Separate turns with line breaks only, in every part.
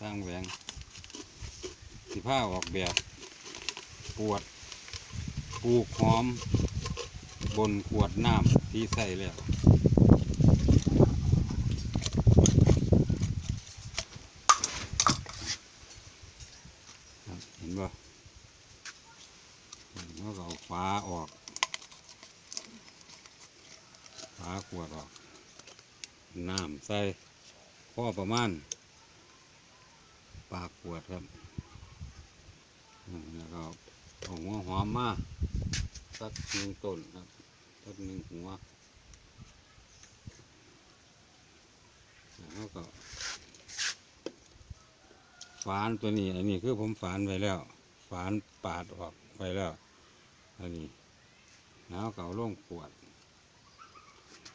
ทางแหวงสิผ้าออกแบบปวดปลูกหอม บนขวดน้ำที่ใส่แล้วครับเห็นบ่แล้วก็เอาฟ้าออกฟ้าขวดออก น้ำใส่พ่อประมาณ ปากวดครับแล้วก็เอาหัวหอมมาสักหนึ่งต้นครับสักหนึ่งหัวแล้วก็ฝานตัวนี้ อันนี้คือผมฝานไว้แล้ว ฝานปาดออกไว้แล้ว อันนี้แล้วก็เองขวด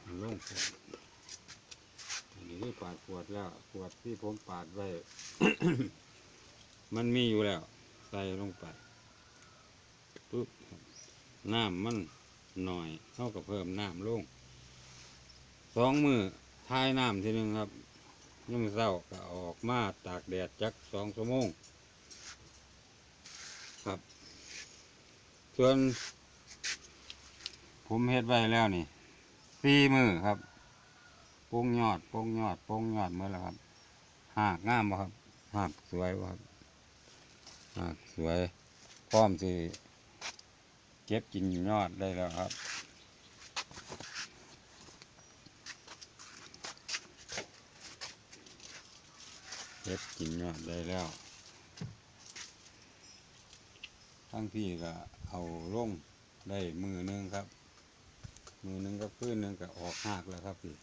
เองขวด อันนี้ปาดขวดแล้วขวดที่ผมปาดไว้ มันมีอยู่แล้ว ใส่ลงไปปุ๊บน้ำมันหน่อยเท่ากับเพิ่มน้ำลงสองมือทายน้ำทีหนึ่งครับยังเศร้าก็ออกมาตากแดดจักสองชั่วโมงครับ ส่วน ผมเฮ็ดไว้แล้วนี่สี่มือครับ ป้งยอดโป้งยอดโป้งยอดเมื่อแล้วครับหากงามบ่ครับหากสวยบ่ครับหากสวยพร้อมสิเก็บกินยอดได้แล้วครับเก็บกินยอดได้แล้วทั้งพี่ก็เอาลงได้มือหนึงครับ มือหนึงก็พื้นหนึงก็ออกหากแล้วครับพี่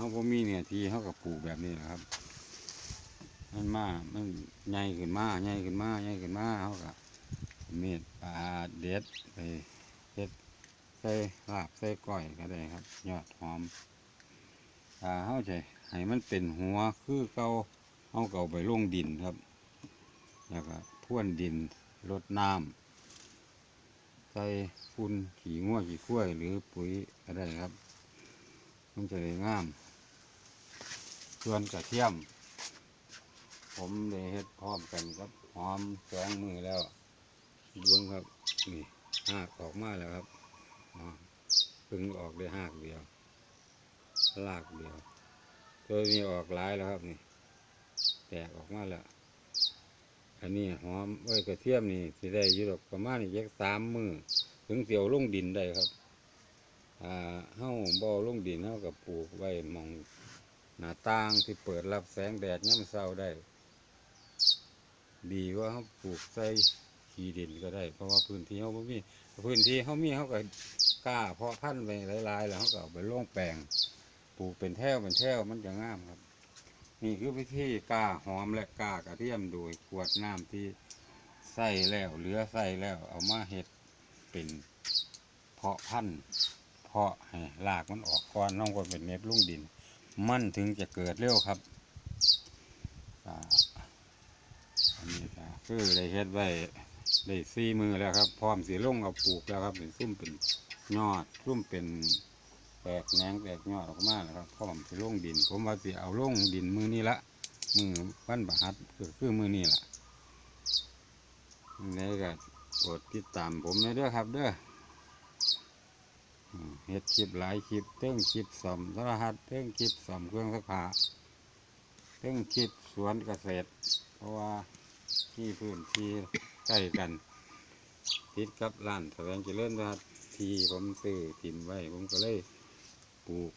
เขาพอมีเนี่ยทีเขาก็ปลูกแบบนี้แหละครับ มันมามันใหญ่ขึ้นมาใหญ่ขึ้นมาใหญ่ขึ้นมาเขาก็เม็ดปลาเด็ดไปเด็ดใส่ลาบใส่ก้อยก็ได้ครับ ยอดหอมอ่าเขาจให้มันเป็นหัวคือเกาเขาเก่าไปลงดินครับ แล้วก็พ่วนดินรดน้ำใส่ฝุ่นขี้งัวขี้ข้วยหรือปุ๋ยก็ได้ครับ มันจะได้งาม ส่วนกระเทียม ผมได้เฮ็ดพร้อมกันครับหอมสองมือแล้วดวงครับนี่หากออกมาแล้วครับพึ่งออกได้หากเดียวลากเดียวตัวนี้ออกหลายแล้วครับนี่ แตกออกมาแล้ว อันนี้หอมเอ้ยกระเทียมนี่สิได้อยู่ดอกประมาณอีกจักสามมือถึงเสียวลงดินได้ครับอ่าเฮ้าบ่อลงดินเฮ้ากับปลูกไว้มอง หน้าต่างที่เปิดรับแสงแดดย่ำเช้าได้ ดีว่าเขาปลูกใส่ขี้ดินก็ได้ เพราะว่าพื้นที่เขาบ่มีพื้นที่เขามีเขาก็กล้าเพาะพันธุ์ไปหลายๆ แล้วเขาก็เอาไปล่งแปลงปลูกเป็นแถวเป็นแถวมันจะงามครับ นี่คือวิธีกล้าหอมและกล้ากระเทียมโดยขวดน้ำที่ใส่แล้วเหลือใส่แล้ว เอามาเห็ดเป็นเพาะพันธุ์เพาะให้รากมันออกก่อนน้องก็เป็นเม็ดลุ่งดิน มันถึงจะเกิดเร็วครับอันนี้ก็คือได้เฮ็ดไว้ได้สี่มือแล้วครับ พร้อมสีลงเอาปลูกแล้วครับเป็นซุ่มเป็นยอดซุ่มเป็นแตกแหนงแตกยอดออกมาแล้วครับพร้อมสีลงดิน ผมว่าสิเอาลงดินมือนี้ละมือวันประหัดก็คือมือนี้ละนี่ก็กดติดตามผมเลยเด้อครับเด้อ เฮ็ดคลิปหลายคลิปเติ้งคลิปสมโทรหัสเติ้งคลิปสมเครื่องสักผาเติ้งคลิปสวนเกษตร เพราะว่าที่พื้นที่ใกล้กันติดกับร้านแสวงเจริญนะครับที่ผมซื้อถิ่มไว้ผมก็เลยปลูก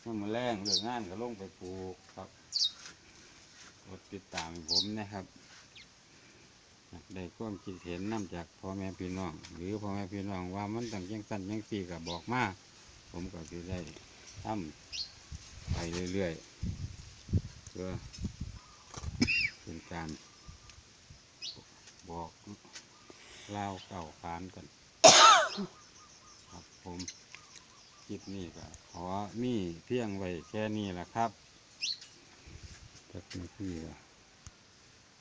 เมื่อมาแรงเรื่องงานก็ลงไปปลูกครับกดติดตามผมนะครับ ได้ความคิดเห็นนํจากพ่อแม่พี่น้อง หรือพ่อแม่พี่น้องว่ามันต้องยังสั้นยังสี่ก็บอกมาผมก็จะได้ทำไปเรื่อยๆเพื่อเป็นการบอกเล่าเก่าขานกัน ครับผมคลิปนี้ก็ขอมีเพียงไว้แค่นี้แหละครับจากนี้พี่ก็